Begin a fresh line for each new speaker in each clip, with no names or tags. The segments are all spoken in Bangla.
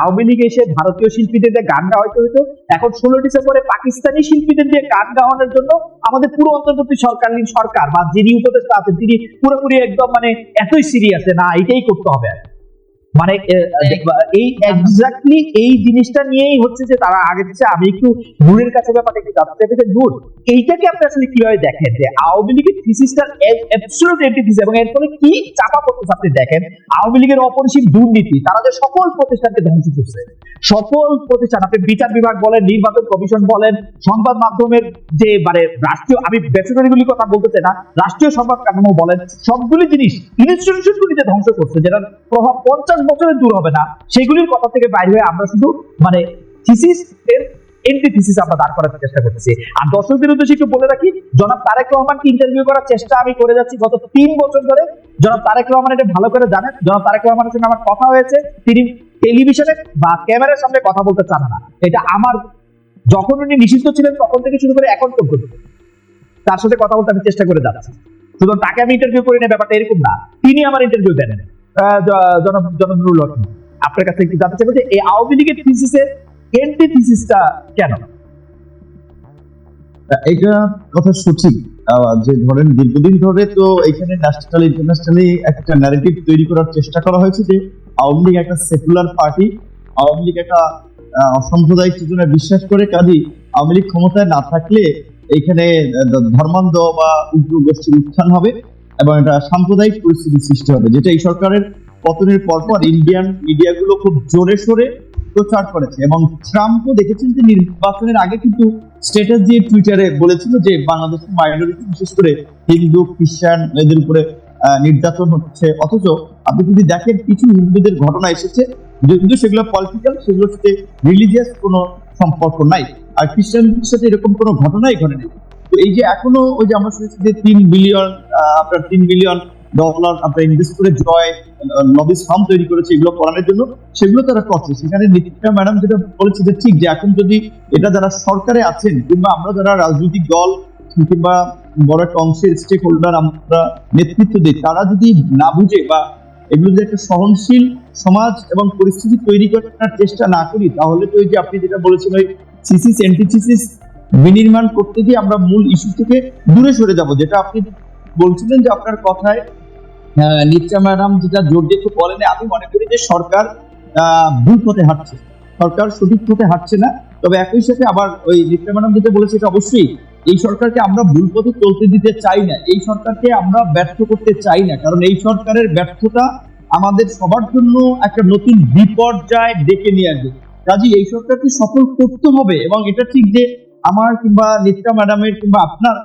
আওয়ামী লীগ এসে ভারতীয় শিল্পীদের দিয়ে গান গাওয়া হয়তো হইতো এখন ষোলো ডিসেম্বরে পাকিস্তানি শিল্পীদের দিয়ে গান গাওয়ানোর জন্য আমাদের পুরো অন্তর্বর্তী সরকারীন সরকার, বা যিনি উপদেষ্টা আছেন, তিনি পুরোপুরি একদম মানে এতই সিরিয়াস না, এটাই করতে হবে। মানে এই এক্স্যাক্টলি এই জিনিসটা নিয়েই হচ্ছে যে তারা আগে দিচ্ছে। আমি একটু নূরের কাছে ব্যাপারটা একটু নূর, এইটাকে আপনি আসলে কীভাবে দেখেন যে আওয়ামী লীগের থিসিসটা এবং এর ফলে কি চাপা পড়তেছে আপনি দেখেন, আওয়ামী লীগের অপরিসীম দুর্নীতি, তারা যে সকল প্রতিষ্ঠানকে ধ্বংস করছে, সকল প্রতিষ্ঠান, আপনি বিচার বিভাগ বলেন, নির্বাচন কমিশন বলেন, সংবাদ মাধ্যমের যে মানে রাষ্ট্রীয়, আমি বেসরকারিগুলি কথা বলতে চাই না, রাষ্ট্রীয় সংবাদ কাঠামো বলেন, সবগুলি জিনিস ইনস্টিটিউশনগুলি যে ধ্বংস করছে যেটা প্রভাব পঞ্চাশ বছরের দূর হবে না। সেগুলির কথা থেকে বাইরে হয়ে আমরা শুধু মানে থিসিস এর এন্টি থিসিস আমরা দাঁড় করাতে চেষ্টা করতেছি। আর দর্শকদের উদ্দেশ্যে একটু বলে রাখি, জনাব তারেক রহমানকে ইন্টারভিউ করার চেষ্টা আমি করে যাচ্ছি গত তিন বছর ধরে। জনাব তারেক রহমান এটা ভালো করে জানেন। জনাব তারেক রহমানের সঙ্গে আমার কথা হয়েছে। তিনি টেলিভিশনে বা ক্যামেরার সামনে কথা বলতে চান না। এটা আমার, যখন উনি নিষিদ্ধ ছিলেন তখন থেকে শুরু করে এখন পর্যন্ত। তার সাথে কথা বলতে আমি চেষ্টা করে যাচ্ছি। সুতরাং তাকে আমি ইন্টারভিউ করি না, ব্যাপারটা এরকম না। তিনি আমার ইন্টারভিউ দেন। আপনার কাছে জানতে যে এই আওয়ামী লীগের থিসিসের এন্টি থিসিসটা কেন?
এটা কথা সঠিক। যে ধরেন দীর্ঘদিন ধরে তো এখানে ন্যাশনাল ইন্টারন্যাশনালি একটা ন্যারেটিভ তৈরি করার চেষ্টা করা হয়েছে যে আওয়ামী লীগ একটা সেকুলার পার্টি আওয়ামী লীগ একটা অসাম্প্রদায়িক চেতনায় বিশ্বাস করে, কাজী আওয়ামী লীগ ক্ষমতায় না থাকলে এখানে ধর্মান্ধ বা উগ্র গোষ্ঠীর উত্থান হবে। এবং একটা সাম্প্রদায়িক পরিস্থিতি সৃষ্টি হবে, যেটা এই সরকারের পতনের পরপর ইন্ডিয়ান মিডিয়াগুলো খুব জোরে সোরে প্রচার করেছে। এবং ট্রাম্পও দেখেছেন যে নির্বাচনের আগে কিন্তু স্ট্যাটাস দিয়ে টুইটারে বলেছিল যে বাংলাদেশের মাইনরিটি বিশেষ করে হিন্দু, খ্রিস্টান এদের উপরে নির্যাতন হচ্ছে। অথচ আপনি যদি দেখেন কিছু হিন্দুদের ঘটনা এসেছে, যদিও সেগুলো পলিটিক্যাল সেগুলোর সাথে রিলিজিয়াস কোনো সম্পর্ক নাই। আর খ্রিস্টানদের সাথে এরকম কোনো ঘটনাই ঘটেনি। এই যে এখনও ওই যে আমরা শুনেছি যে তিন বিলিয়ন আপনার তিন বিলিয়ন ডলার আপনার ইনভেস্ট করে জয় লবিস ফার্ম তৈরি করেছে এগুলো করানোর জন্য, সেগুলো তারা করছে। সেখানে নিকিতা ম্যাডাম যেটা বলেছে যে ঠিক যে এখন যদি এটা যারা সরকারে আছেন কিংবা আমরা যারা রাজনৈতিক দল কিংবা বড় একটা অংশের স্টেক হোল্ডার আমরা নেতৃত্ব দিই, তারা যদি না বুঝে বা এগুলো যদি একটা সহনশীল সমাজ এবং পরিস্থিতি তৈরি করার চেষ্টা না করি, তাহলে তো ওই যে আপনি যেটা বলেছেন ওই সিসিস অ্যান্টিথিসিস বিনির্মাণ করতে গিয়ে আমরা মূল ইস্যু থেকে দূরে সরে যাব, যেটা আপনি বলছিলেন যে আপনার কথায় নিত্যা ম্যাডাম যেটা জোর দিয়ে বলেন, আমি মনে করি যে সরকার ভুল পথে হাঁটছে। সরকার সঠিক পথে হাঁটছে না, তবে একই সাথে আবার ওই নিত্যা ম্যাডাম যেটা বলেছে এটা অবশ্যই, এই সরকারকে আমরা ভুল পথে চলতে দিতে চাই না, এই সরকারকে আমরা ব্যর্থ করতে চাই না, কারণ এই সরকারের ব্যর্থতা আমাদের সবার জন্য একটা নতুন বিপর্যয় ডেকে নিয়ে আসবে। কাজে এই সরকারকে সফল করতে হবে, এবং এটা ঠিক যে আমার কিংবা নিত্যা ম্যাডামের কিংবা আপনার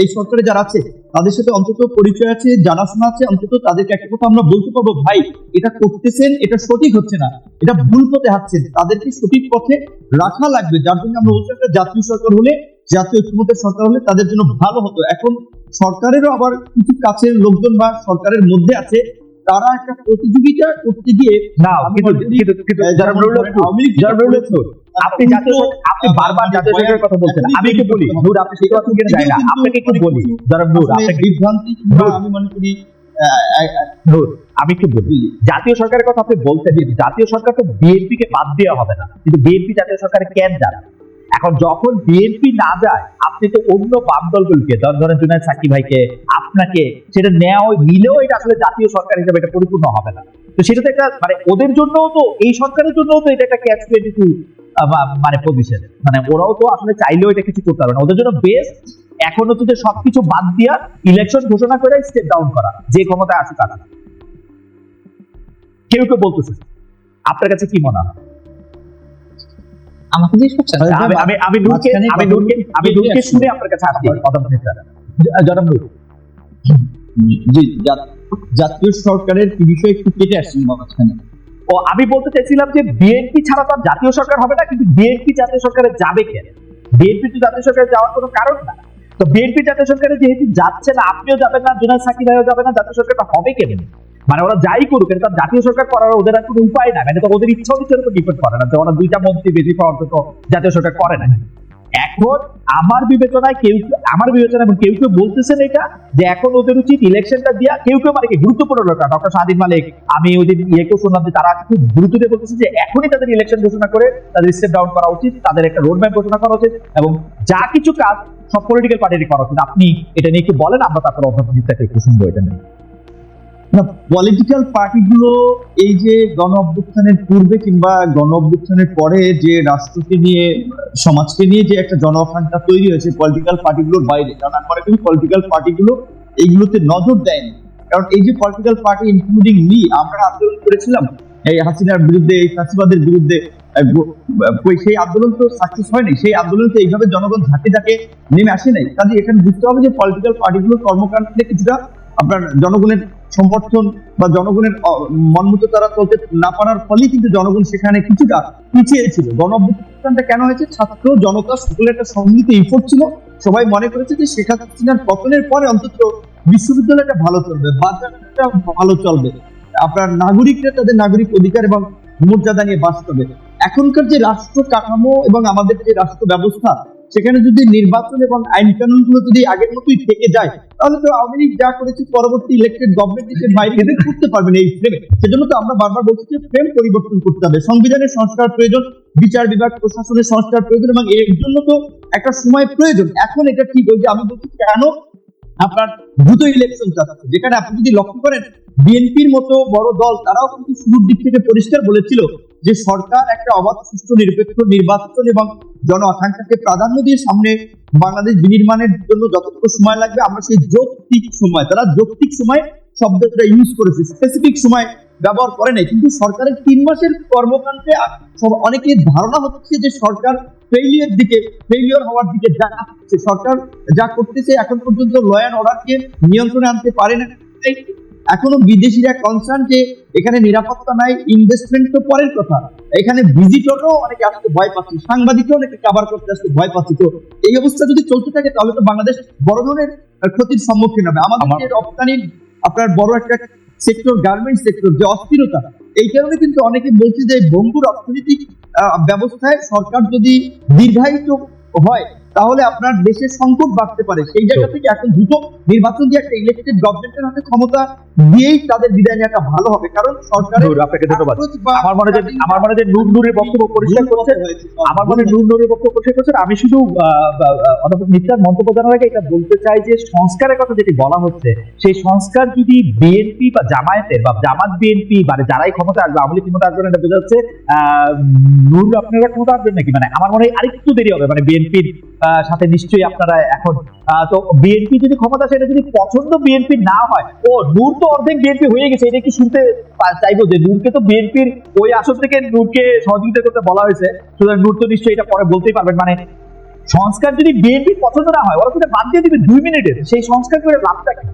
এই সরকারে যারা আছে, তাদের সাথে অন্তত পরিচয় আছে, জানাশোনা আছে, অন্তত তাদেরকে একটা কথা আমরা বলতে পারব, ভাই, এটা করতেছেন, এটা সঠিক হচ্ছে না। এটা ভুল পথে হাঁটছেন। তাদেরকে সঠিক পথে রাখা লাগবে। যার জন্য আমরা বলছি একটা জাতীয় সরকার হলে, জাতীয় ঐক্যমতের সরকার হলে তাদের জন্য ভালো হতো। এখন সরকারেরও আবার কিছু কাছের লোকজন বা সরকারের মধ্যে আছে তারা একটা প্রতিযোগিতা করতে গিয়ে
না আপনি জাতীয় আপনি বারবার জাতীয় সরকারের কথা বলছেন আমি একটু বলি নূর আপনি সেই কথা যায় না আপনাকে একটু বলি নূর আপনাকে
বিভ্রান্তি আমি মনে করি
নূর আমি একটু বলি জাতীয় সরকারের কথা আপনি বলছেন জাতীয় সরকার তো বিএনপি কে বাদ দেওয়া হবে না কিন্তু বিএনপি জাতীয় সরকারে কেন যান এখন যখন বিএনপি না যায়, আপনি তো অন্য বাম দলগুলোকে ধর, ধরেন জুনায়দ সাকি ভাইকে, আপনাকে সেটা নেওয়া নিলেও এটা আসলে জাতীয় সরকার হিসেবে এটা পরিপূর্ণ হবে না। তো সেটা তো একটা মানে ওদের জন্য তো, এই সরকারের জন্য তো এটা একটা ক্যাচ টোয়েন্টি টু মানে পজিশন মানে ওরাও তো আসলে চাইলেও এটা কিছু করতে পারবে না। ওদের জন্য বেস্ট এখন হচ্ছে সবকিছু বাদ দিয়া ইলেকশন ঘোষণা করে স্টেপ ডাউন করা, যে ক্ষমতায় আছে আসুক কেউ কেউ বলতেছে, আপনার কাছে কি মনে হয়?
আমাকে জিজ্ঞেস করছেন
আমি আমি আমি নূরকে আমি নূরকে আমি নূরকে শুনে আপনার কাছে আসছি কথা বলতে জনাব নূর
জি জাতীয় সরকারের কি বিষয়ে একটু কেটে আসছেন মাঝখানে?
ও আমি বলতে চাইছিলাম যে বিএনপি ছাড়া তো জাতীয় সরকার হবে না কিন্তু বিএনপি জাতীয় সরকারে যাবে কেন বিএনপি তো জাতীয় সরকারে যাওয়ার কোনো কারণ না। তো বিএনপি জাতীয় সরকারে যেহেতু যাচ্ছে না, আপনিও যাবেন না, জুনায়দ সাকিব ভাইও যাবে না, জাতীয় সরকারটা হবে কেন মানে ওরা যাই করুক, এটা জাতীয় সরকার করার ওদের আর কোনো উপায় না মানে তো ওদের ইচ্ছা ইচ্ছার উপর ডিপেন্ড করে না যে ওরা দুইটা মন্ত্রী বেশি পাওয়ার জন্য জাতীয় সরকার করে না। এখন আমার বিবেচনায় কেউ আমার বিবেচনা এবং কেউ কেউ বলতেছেন এটা, যে এখন ওদের উচিত ইলেকশনটা দিয়া, কেউ কেউ মানে গুরুত্বপূর্ণ লোকটা ডক্টর স্বাধীন মালিক, আমি ওই দিন ইয়েকেও শুনলাম যে তারা খুব গুরুত্ব দিয়ে বলতেছে যে এখনই তাদের ইলেকশন ঘোষণা করে, তাদের স্টেপ ডাউন করা উচিত, তাদের একটা রোড ম্যাপ ঘোষণা করা উচিত, এবং যা কিছু কাজ সব পলিটিক্যাল পার্টিরই করা উচিত। আপনি এটা নিয়ে একটু বলেন? আমরা তারপর ইত্যাদি একটু শুনব এটা নিয়ে।
না পলিটিক্যাল পার্টিগুলো এই যে গণ অভ্যুত্থানের পূর্বে কিংবা গণ অভ্যুত্থানের পরে যে রাষ্ট্রকে নিয়ে, সমাজকে নিয়ে যে একটা জন তৈরি হয়েছে পলিটিক্যাল পার্টিগুলোর বাইরে কারণ আমি করি পলিটিক্যাল পার্টিগুলো এইগুলোতে নজর দেয়নি। কারণ এই যে পলিটিক্যাল পার্টি ইনক্লুডিং মি আমরা আন্দোলন করেছিলাম এই হাসিনার বিরুদ্ধে, এই ফাঁসিবাদের বিরুদ্ধে সেই আন্দোলন তো সাকসেস হয়নি। সেই আন্দোলন তো এইভাবে জনগণ ঝাঁকে ঝাঁকে নেমে আসে নাই। কাজে এখানে বুঝতে হবে যে পলিটিক্যাল পার্টিগুলোর কর্মকাণ্ডে কিছুটা আপনার জনগণের সমর্থন বা জনগণের মন মতো তারা চলতে না পারার ফলেই কিন্তু জনগণ সেখানে কিছুটা পিছিয়ে ছিল। গণ কেন হয়েছে? ছাত্র জনতা সকলের একটা সম্মিলিত ইফোর্ট ছিল। সবাই মনে করেছে যে শেখ হাসিনার পতনের পরে অন্তত বিশ্ববিদ্যালয়টা ভালো চলবে, বাজারটা ভালো চলবে। আপনার নাগরিকরা তাদের নাগরিক অধিকার এবং মর্যাদা নিয়ে বাঁচতে হবে। এখনকার যে রাষ্ট্র কাঠামো এবং আমাদের যে রাষ্ট্র ব্যবস্থা, সেখানে যদি নির্বাচন এবং আইন কানুনগুলো যদি আগের মতোই থেকে যায়, তাহলে তো আওয়ামী লীগ যা করেছে পরবর্তী ইলেক্টেড গভর্নমেন্ট দেশের বাইরে এদের করতে পারবে না এই ফ্রেমে সেজন্য তো আমরা বারবার বলছি যে ফ্রেম পরিবর্তন করতে হবে। সংবিধানের সংস্কার প্রয়োজন, বিচার বিভাগ, প্রশাসনের সংস্কার প্রয়োজন এবং এর জন্য তো একটা সময় প্রয়োজন। এখন এটা ঠিক ওই যে আমি বলছি, কেন আপনার দ্রুত ইলেকশন চাচ্ছে যেখানে আপনি যদি লক্ষ্য করেন বিএনপির মতো বড় দল, তারাও কিন্তু শুরুর দিক থেকে পরিষ্কার বলেছিল যে সরকার একটা অবাধ, সুষ্ঠু, নিরপেক্ষ নির্বাচন এবং জন আকাঙ্ক্ষাকে প্রাধান্য দিয়ে সামনে বাংলাদেশ বিনির্মাণের জন্য যতটুকু সময় লাগবে, আমরা সেই যৌক্তিক সময়, তারা যৌক্তিক সময় শব্দটা ইউজ করেছে স্পেসিফিক সময় ব্যবহার করে নাই। কিন্তু সরকারের তিন মাসের কর্মকাণ্ডে অনেকের ধারণা হচ্ছে যে সরকার ফেইলিয়ার দিকে ফেইলিয়ার হওয়ার দিকে যাচ্ছে সরকার যা করতেছে এখন পর্যন্ত ল অর্ডারকে নিয়ন্ত্রণে আনতে পারে না। এখনও বিদেশিরা কনসার্ন যে এখানে নিরাপত্তা নাই ইনভেস্টমেন্ট তো পরের কথা। এখানে ভিজিটরও অনেকে আসতে ভয় পাচ্ছে সাংবাদিকও অনেকে কাভার করতে আসতে ভয় পাচ্ছে। তো এই অবস্থা যদি চলতে থাকে তাহলে তো বাংলাদেশ বড় ধরনের ক্ষতির সম্মুখীন হবে। আমাদের রপ্তানি আপনার বড় একটা সেক্টর গার্মেন্টস সেক্টর যে অস্থিরতা এই কারণে কিন্তু অনেকে বলছে যে বঙ্গুর অর্থনৈতিক আহ, ব্যবস্থায় সরকার যদি দীর্ঘায়িত হয় তাহলে আপনার দেশের সংকট বাড়তে পারে। সেই জায়গা থেকে এখন দ্রুত নির্বাচন দিয়ে একটা ইলেকটেড গভর্নমেন্টের হাতে ক্ষমতা দিয়েই তাদের বিদায় নেওয়াটা ভালো হবে। কারণ সরকারের
আপনাকে ধন্যবাদ। আমার মনে যে আমার মনে যে নূর নূরের বক্তব্য পরিষ্কার আমার মনে নূর নূরের বক্তব্য পরিষ্কার আমি শুধু অধ্যাপক মিত্রার মন্তব্য জানার আগে এটা বলতে চাই যে সংস্কারের কথা যেটি বলা হচ্ছে সেই সংস্কার যদি বিএনপি বা জামায়াতের বা জামাত বিএনপি মানে যারাই ক্ষমতা আসবে আওয়ামী লীগ ক্ষমতা আসবে এটা বোঝা যাচ্ছে আহ, নূর আপনারা ক্ষমতা আসবেন নাকি? মানে আমার মনে হয় আরেকটু দেরি হবে। মানে বিএনপির সাথে নিশ্চয়ই আপনারা এখন। তো বিএনপি যদি ক্ষমতা আসে এটা যদি পছন্দ বিএনপি না হয় ও নূর তো অর্ধেক বিএনপি হয়ে গেছে এটা কি শুনতে চাইব যে নূরকে তো বিএনপির ওই আসন থেকে নূরকে সহযোগিতা করতে বলা হয়েছে। সুতরাং নূর তো নিশ্চয়ই এটা পরে বলতেই পারবেন। মানে সংস্কার যদি বিএনপি পছন্দ না হয় ওরা এটা বাদ দিয়ে দিবে দুই মিনিটের। সেই সংস্কার করে লাভটা কি?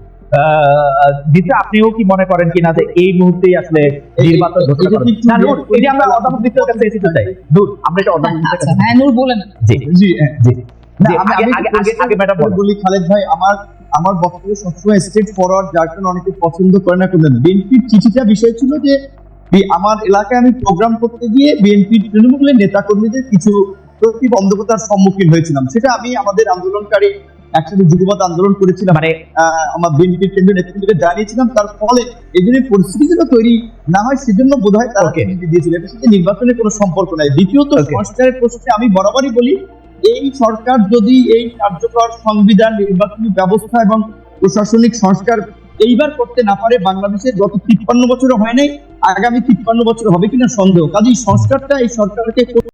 দিতে আপনিও কি মনে করেন কিনা যে এই মুহূর্তেই আসলে নির্বাচন না নূর এই যে আমরা অধ্যাপক দিত্যের কাছে এসেতে চাই নূর আমরা এটা অধ্যাপক
আচ্ছা হ্যাঁ নূর বলেন।
জি
জি হ্যাঁ।
জি।
বলি। খালেদ ভাই আমার আমার বক্তব্য সবসময় ফরওয়ার্ড যার কারণে অনেকে পছন্দ করে না কিন্তু বিএনপির চিঠিটা বিষয় ছিল যে আমার এলাকায় আমি প্রোগ্রাম করতে গিয়ে বিএনপির তৃণমূলের নেতা কর্মীদের কিছু প্রতিবন্ধকতার সম্মুখীন হয়েছিলাম। সেটা আমি আমাদের আন্দোলনকারী একসাথে আন্দোলন করেছিলাম।
মানে
আমার বিএনপির কেন্দ্রীয় নেতৃত্বকে জানিয়েছিলাম তার ফলে এই জন্য পরিস্থিতি যেন তৈরি না হয় সেজন্য বোধ হয় তারা. দিয়েছিল। এটার সাথে নির্বাচনের কোনো সম্পর্ক নাই। দ্বিতীয়ত. সংস্কারের প্রশ্নে আমি বরাবরই বলি এই সরকার যদি এই কার্যকর সংবিধান, নির্বাচনী ব্যবস্থা এবং প্রশাসনিক সংস্কার এইবার করতে না পারে, বাংলাদেশে গত তিপ্পান্ন বছরে হয় নাই, আগামী তিপ্পান্ন বছর হবে কিনা সন্দেহ। কাজেই সংস্কারটা এই সরকারকে